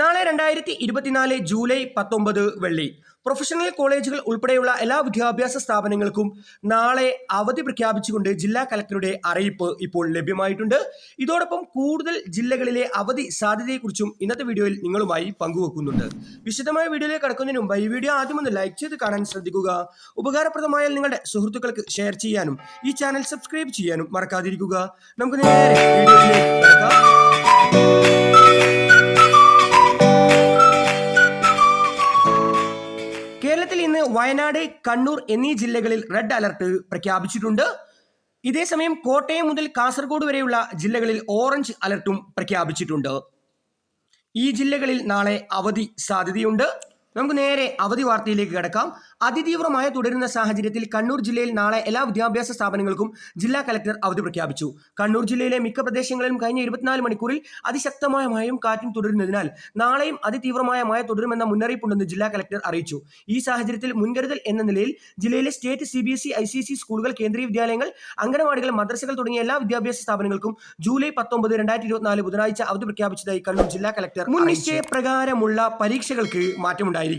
നാളെ രണ്ടായിരത്തി ഇരുപത്തിനാല് ജൂലൈ പത്തൊമ്പത് വെള്ളി. പ്രൊഫഷണൽ കോളേജുകൾ ഉൾപ്പെടെയുള്ള എല്ലാ വിദ്യാഭ്യാസ സ്ഥാപനങ്ങൾക്കും നാളെ അവധി പ്രഖ്യാപിച്ചുകൊണ്ട് ജില്ലാ കലക്ടറുടെ അറിയിപ്പ് ഇപ്പോൾ ലഭ്യമായിട്ടുണ്ട്. ഇതോടൊപ്പം കൂടുതൽ ജില്ലകളിലെ അവധി സാധ്യതയെക്കുറിച്ചും ഇന്നത്തെ വീഡിയോയിൽ നിങ്ങളുമായി പങ്കുവെക്കുന്നുണ്ട്. വിശദമായ വീഡിയോയിലേക്ക് കടക്കുന്നതിന് മുമ്പ് ഈ വീഡിയോ ആദ്യം ഒന്ന് ലൈക്ക് ചെയ്ത് കാണാൻ ശ്രദ്ധിക്കുക. ഉപകാരപ്രദമായാൽ നിങ്ങളുടെ സുഹൃത്തുക്കൾക്ക് ഷെയർ ചെയ്യാനും ഈ ചാനൽ സബ്സ്ക്രൈബ് ചെയ്യാനും മറക്കാതിരിക്കുക. നമുക്ക് നേരെ വീഡിയോയിലേക്ക് കേരളത്തിൽ ഇന്ന് വയനാട് കണ്ണൂർ എന്നീ ജില്ലകളിൽ റെഡ് അലർട്ട് പ്രഖ്യാപിച്ചിട്ടുണ്ട്. ഇതേസമയം കോട്ടയം മുതൽ കാസർഗോഡ് വരെയുള്ള ജില്ലകളിൽ ഓറഞ്ച് അലർട്ടും പ്രഖ്യാപിച്ചിട്ടുണ്ട്. ഈ ജില്ലകളിൽ നാളെ അവധി സാധ്യതയുണ്ട്. നമുക്ക് നേരെ അവധി വാർത്തയിലേക്ക് കിടക്കാം. അതിതീവ്രമായ തുടരുന്ന സാഹചര്യത്തിൽ കണ്ണൂർ ജില്ലയിൽ നാളെ എല്ലാ വിദ്യാഭ്യാസ സ്ഥാപനങ്ങൾക്കും ജില്ലാ കലക്ടർ അവധി പ്രഖ്യാപിച്ചു. കണ്ണൂർ ജില്ലയിലെ മിക്ക പ്രദേശങ്ങളിലും കഴിഞ്ഞ ഇരുപത്തിനാല് മണിക്കൂറിൽ അതിശക്തമായ മഴയും കാറ്റും തുടരുന്നതിനാൽ നാളെയും അതിതീവ്രമായ മഴ തുടരുമെന്ന മുന്നറിയിപ്പുണ്ടെന്ന് ജില്ലാ കലക്ടർ അറിയിച്ചു. ഈ സാഹചര്യത്തിൽ മുൻകരുതൽ എന്ന നിലയിൽ ജില്ലയിലെ state C B S E I C C സ്കൂളുകൾ കേന്ദ്രീയ വിദ്യാലയങ്ങൾ അംഗനവാടികൾ മദ്രസകൾ തുടങ്ങിയ എല്ലാ വിദ്യാഭ്യാസ സ്ഥാപനങ്ങൾക്കും ജൂലൈ പത്തൊമ്പത് രണ്ടായിരത്തി ഇരുപത്തിനാല് ബുധനാഴ്ച അവധി പ്രഖ്യാപിച്ചതായി കണ്ണൂർ ജില്ലാ കലക്ടർ മുൻ നിശ്ചയപ്രകാരമുള്ള പരീക്ഷകൾക്ക് മാറ്റമുണ്ടായിരിക്കും